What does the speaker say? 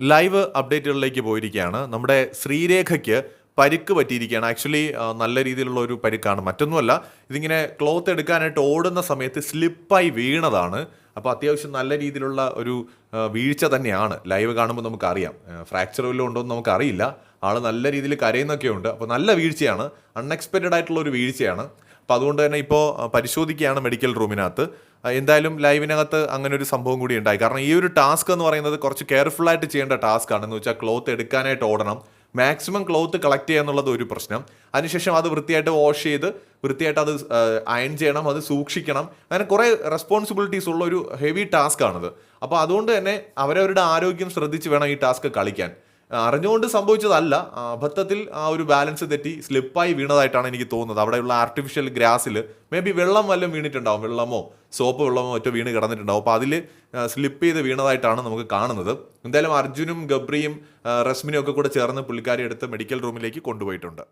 Live അപ്ഡേറ്റുകളിലേക്ക് പോയിരിക്കുകയാണ്. നമ്മുടെ ശ്രീരേഖയ്ക്ക് പരിക്ക് പറ്റിയിരിക്കുകയാണ്. ആക്ച്വലി നല്ല രീതിയിലുള്ള ഒരു പരിക്കാണ്. മറ്റൊന്നുമല്ല ഇതിങ്ങനെ ക്ലോത്ത് എടുക്കാനായിട്ട് ഓടുന്ന സമയത്ത് സ്ലിപ്പായി വീണതാണ്. അപ്പോൾ അത്യാവശ്യം നല്ല രീതിയിലുള്ള ഒരു വീഴ്ച തന്നെയാണ്. ലൈവ് കാണുമ്പോൾ നമുക്കറിയാം. ഫ്രാക്ചർ വല്ലതും ഉണ്ടോ എന്ന് നമുക്കറിയില്ല. ആൾ നല്ല രീതിയിൽ കരയുന്നൊക്കെ ഉണ്ട് അപ്പോൾ നല്ല വീഴ്ചയാണ്. അൺഎക്സ്പെക്റ്റഡ് ആയിട്ടുള്ള ഒരു വീഴ്ചയാണ്. അപ്പോൾ അതുകൊണ്ട് തന്നെ ഇപ്പോൾ പരിശോധിക്കുകയാണ് മെഡിക്കൽ റൂമിനകത്ത്. എന്തായാലും ലൈവിനകത്ത് അങ്ങനെ ഒരു സംഭവം കൂടി ഉണ്ടായി. കാരണം ഈ ഒരു ടാസ്ക് എന്ന് പറയുന്നത് കുറച്ച് കെയർഫുൾ ആയിട്ട് ചെയ്യേണ്ട ടാസ്ക് ആണ്. എന്ന് വെച്ചാൽ ക്ലോത്ത് എടുക്കാനായിട്ട് ഓടണം. മാക്സിമം ക്ലോത്ത് കളക്ട് ചെയ്യുക എന്നുള്ളത് ഒരു പ്രശ്നം. അതിനുശേഷം അത് വൃത്തിയായിട്ട് വാഷ് ചെയ്ത് വൃത്തിയായിട്ട് അത് അയൺ ചെയ്യണം അത് സൂക്ഷിക്കണം. അങ്ങനെ കുറേ റെസ്പോൺസിബിലിറ്റീസ് ഉള്ള ഒരു ഹെവി ടാസ്ക് ആണത്. അപ്പോൾ അതുകൊണ്ട് തന്നെ അവരവരുടെ ആരോഗ്യം ശ്രദ്ധിച്ച് വേണം ഈ ടാസ്ക് കളിക്കാൻ. അറിഞ്ഞുകൊണ്ട് സംഭവിച്ചതല്ല. അബദ്ധത്തിൽ ആ ഒരു ബാലൻസ് തെറ്റി സ്ലിപ്പായി വീണതായിട്ടാണ് എനിക്ക് തോന്നുന്നത്. അവിടെയുള്ള ആർട്ടിഫിഷ്യൽ ഗ്രാസിൽ മേ ബി വെള്ളം വല്ലതും വീണിട്ടുണ്ടാവും. വെള്ളമോ സോപ്പ് വെള്ളമോ മറ്റോ വീണ് കിടന്നിട്ടുണ്ടാവും. അപ്പോൾ അതിൽ സ്ലിപ്പ് ചെയ്ത് വീണതായിട്ടാണ് നമുക്ക് കാണുന്നത്. എന്തായാലും അർജുനും ഗബ്രിയും റസ്മിനും ഒക്കെ കൂടെ ചേർന്ന് പുള്ളിക്കാരി എടുത്ത് മെഡിക്കൽ റൂമിലേക്ക് കൊണ്ടുപോയിട്ടുണ്ട്.